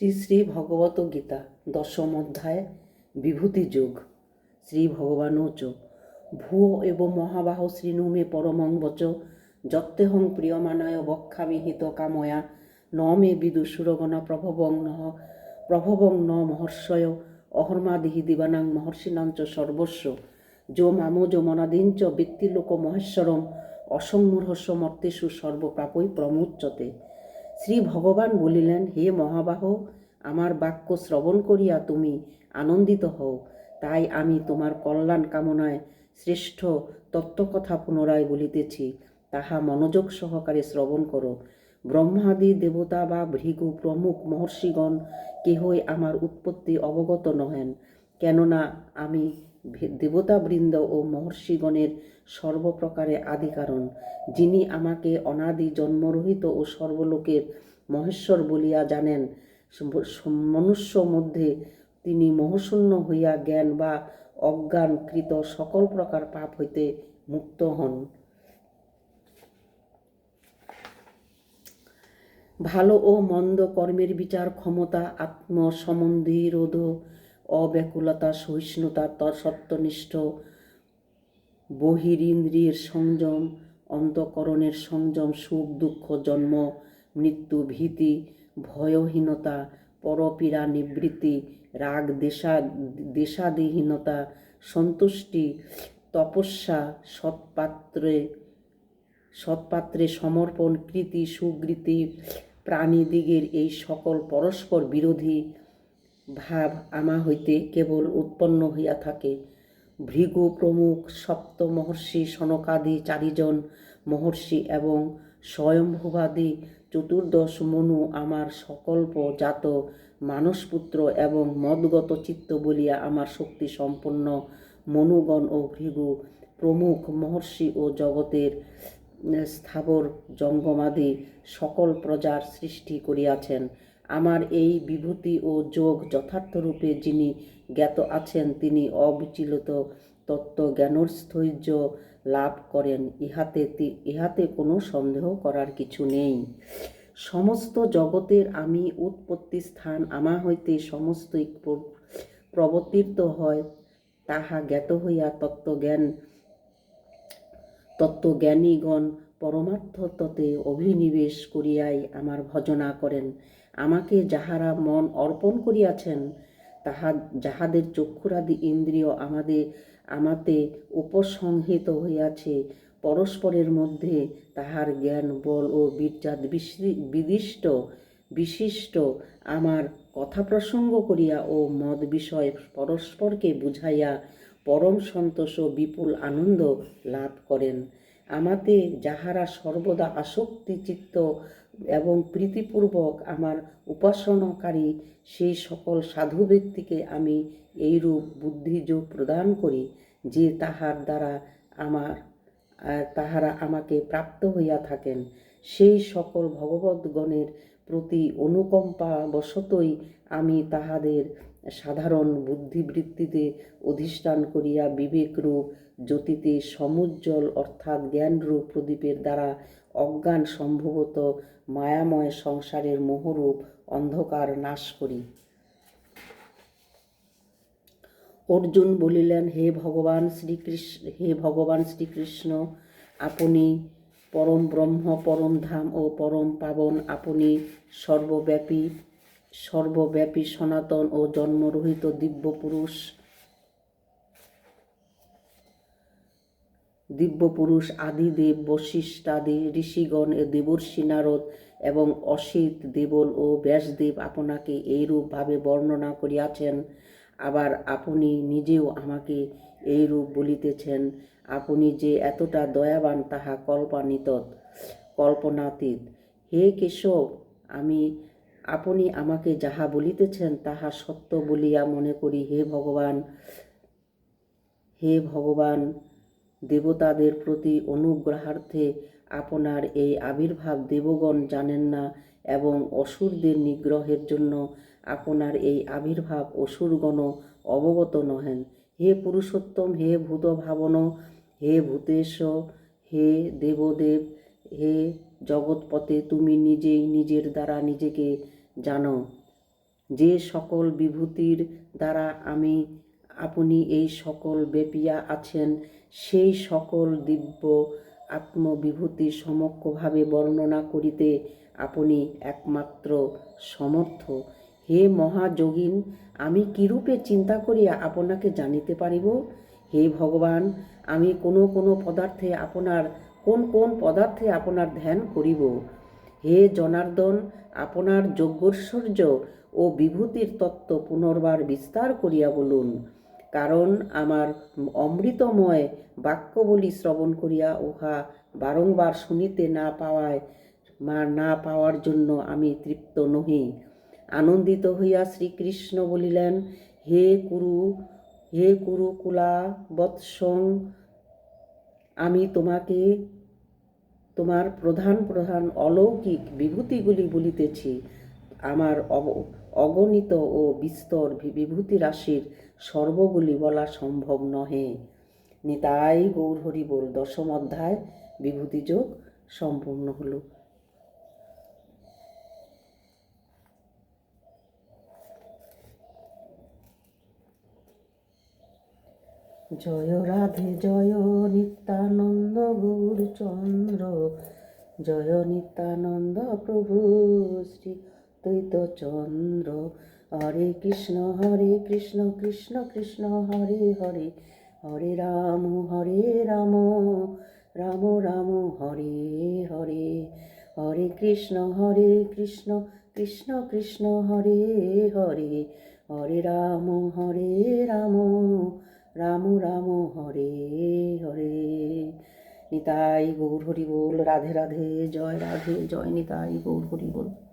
শ্রী শ্রী ভগবত গীতা, দশম অধ্যায়, বিভূতি যোগ। শ্রী ভগবানোচ ভুয় এব মহাবাহ শ্রীণু মে পরমং বচ, যত্তেহং প্রিয়মানায় বক্ষামি হিত কাময়া, ন মে বিদুসুরগণ প্রভবং নহ, প্রভবং ন মহর্ষয়, অহর্মাদিহি দিবানাং মহর্ষিণাঞ্চ সর্বস্ব, যো মামোজ মনাদিঞ্চ বৃত্তিলোক মহেশ্বরম অসংমূঢ়স্ব মর্তেষু সর্বপ্রাপৈ প্রমুচ্যতে। শ্রী ভগবান বলিলেন, হে মহাবাহ, আমার বাক্য শ্রবণ করিয়া তুমি আনন্দিত হও। তাই আমি তোমার কল্যাণ কামনায় শ্রেষ্ঠ তত্ত্বকথা পুনরায় বলিতেছি। তাহা মনোযোগ সহকারে শ্রবণ করো। ব্রহ্মাদি দেবতা বা ভৃগু প্রমুখ মহর্ষিগণ কেহই আমার উৎপত্তি অবগত নহেন। কেননা আমি দেবতাবৃন্দ ও মহর্ষিগণের সর্বপ্রকারে আদি কারণ যিনি আমাকে অনাদি জন্মরহিত ও সর্বলোকের মহেশ্বর বলিয়া জানেন। মনুষ্য মধ্যে তিনি মোহশূন্য হইয়া জ্ঞান বা অজ্ঞানকৃত সকল প্রকার পাপ হইতে মুক্ত হন। ভালো ও মন্দ কর্মের বিচার ক্ষমতা, আত্মসম্বন্ধী, রোধ অব্যাকুলতা সহিষ্ণুতা সত্যনিষ্ঠ বহিরিন্দ্রিয়ের সংযম, অন্তকরণের সংযম, সুখ, দুঃখ, জন্ম, মৃত্যু, ভীতি, ভয়হীনতা, পরপীড়া, নিবৃত্তি, রাগ, দেশা, দেশাদিহীনতা, সন্তুষ্টি, তপস্যা, সৎপাত্রে সৎপাত্রে সমর্পণ, কৃতি, সুকৃতি, প্রাণীদিগের এই সকল পরস্পর বিরোধী ভাব আমা হইতে কেবল উৎপন্ন হইয়া থাকে। ভৃগু প্রমুখ সপ্ত মহর্ষি সনকাদি চারিজন মহর্ষি এবং স্বয়ম্ভুবাদী চতুর্দশ মনু আমার সকল্প জাত মানসপুত্র এবং মদগত চিত্ত বলিয়া আমার শক্তি সম্পন্ন মনুগণ ও ভৃগু প্রমুখ মহর্ষি ও জগতের স্থাবর জঙ্গমাদি সকল প্রজার সৃষ্টি করিয়াছেন। আমার এই বিভূতি ও যোগ যথার্থরূপে যিনি জ্ঞাত আছেন, তিনি অবিচলিত তত্ত্বজ্ঞানস্থৈর্য লাভ করেন। ইহাতে ইহাতে কোনো সন্দেহ করার কিছু নেই। সমস্ত জগতের আমি উৎপত্তি স্থান, আমা হইতে সমস্ত প্রবর্তিত হয়, তাহা জ্ঞাত হইয়া তত্ত্বজ্ঞান, তত্ত্বজ্ঞানীগণ পরমার্থ পরমার্থততে অভিনিবেশ করিয়াই আমার ভজনা করেন। আমাকে যাহারা মন অর্পণ করিয়াছেন, তাহা যাহাদের চক্ষুরাদি ইন্দ্রিয় আমাদের আমাতে উপসংহিত হইয়াছে, পরস্পরের মধ্যে তাহার জ্ঞান, বল ও বীর্যাদ বিদিষ্ট, বিশিষ্ট। আমার কথা প্রসঙ্গ করিয়া ও মদ বিষয় পরস্পরকে বুঝাইয়া পরম সন্তোষ ও বিপুল আনন্দ লাভ করেন। আমাতে যাহারা সর্বদা আসক্তি চিত্ত এবং প্রীতিপূর্বক আমার উপাসনাকারী সেই সকল সাধু ব্যক্তিকে আমি এইরূপ বুদ্ধিযোগ প্রদান করি যে তাহার দ্বারা আমার তাহারা আমাকে প্রাপ্ত হইয়া থাকেন। সেই সকল ভগবদ্গণের প্রতি অনুকম্পা বশতই আমি তাহাদের সাধারণ বুদ্ধিবৃত্তিতে অধিষ্ঠান করিয়া বিবেকরূপ জ্যোতিতে সমুজ্জ্বল অর্থাৎ জ্ঞানরূপ প্রদীপের দ্বারা অজ্ঞান সম্ভবত মায়াময় সংসারের মোহরূপ অন্ধকার নাশ করি। অর্জুন বলিলেন, হে ভগবান শ্রীকৃষ্ণ হে ভগবান শ্রীকৃষ্ণ, আপনি পরম ব্রহ্ম, পরম ধাম ও পরম পাবন, আপনি সর্বব্যাপী সর্বব্যাপী সনাতন ও জন্মরহিত দিব্য পুরুষ দিব্য পুরুষ আদিদেব, বশিষ্ঠাদি, ঋষিগণ দেবর্ষি নারদ এবং অসিত দেবল ও ব্যাসদেব আপনাকে এইরূপভাবে বর্ণনা করিয়াছেন। আবার আপনি নিজেও আমাকে এইরূপ বলিতেছেন। আপনি যে এতটা দয়াবান, তাহা কল্পানিত কল্পনাতীত। হে কেশব, আমি, আপনি আমাকে যাহা বলিতেছেন, তাহা সত্য বলিয়া মনে করি। হে ভগবান হে ভগবান দেবতাদের প্রতি অনুগ্রহার্থে আপনার এই আবির্ভাব দেবগণ জানেন না এবং অসুরদের নিগ্রহের জন্য আপনার এই আবির্ভাব অসুরগণ অবগত নহেন। হে পুরুষোত্তম, হে ভূত ভাবন হে ভূতেশ, হে দেবদেব, হে জগৎপথে তুমি নিজেই নিজের দ্বারা নিজেকে জানো। যে সকল বিভূতির দ্বারা আমি, আপনি এই সকল ব্যাপিয়া আছেন সেই সকল দিব্য আত্মবিভূতি সমক্ষভাবে বর্ণনা করিতে আপনি একমাত্র সমর্থ। হে মহাযোগিন, আমি কিরূপে চিন্তা করিয়া আপনাকে জানিতে পারিব? হে ভগবান, আমি কোনো কোনো পদার্থে আপনার, কোন কোন পদার্থে আপনার ধ্যান করিব? হে জনার্দন, আপনার যজ্ঞৈশ্বর্য ও বিভূতির তত্ত্ব পুনর্বার বিস্তার করিয়া বলুন। কারণ আমার অমৃতময় বাক্যবলী শ্রবণ করিয়া উহা বারংবার শুনিতে না পাওয়ায়, মা, না পাওয়ার জন্য আমি তৃপ্ত নহি। আনন্দিত হইয়া শ্রীকৃষ্ণ বলিলেন, হে কুরু, হে কুরুকুলা বৎসং, আমি তোমাকে, তোমার প্রধান প্রধান অলৌকিক বিভূতিগুলি বলিতেছি। আমার অগণিত ও বিস্তর বিভূতি রাশির সর্বগুলি বলা সম্ভব নহে। নিতাই গৌর হরি বল দশম অধ্যায় বিভূতিযোগ সম্পূর্ণ হলো। জয় রাধে, জয় নিত্যানন্দ গৌরচন্দ্র, জয় নিত্যানন্দ প্রভু শ্রী চন্দ্র হরে কৃষ্ণ হরে কৃষ্ণ কৃষ্ণ কৃষ্ণ, হরে হরে। হরে রাম হরে রাম রাম রাম, হরে হরে। হরে কৃষ্ণ হরে কৃষ্ণ কৃষ্ণ কৃষ্ণ, হরে হরে। হরে রাম হরে রাম রাম রাম, হরে হরে। নিতাই গৌর হরি বল, রাধে রাধে, জয় রাধে, জয় নিতাই গৌর হরি বল।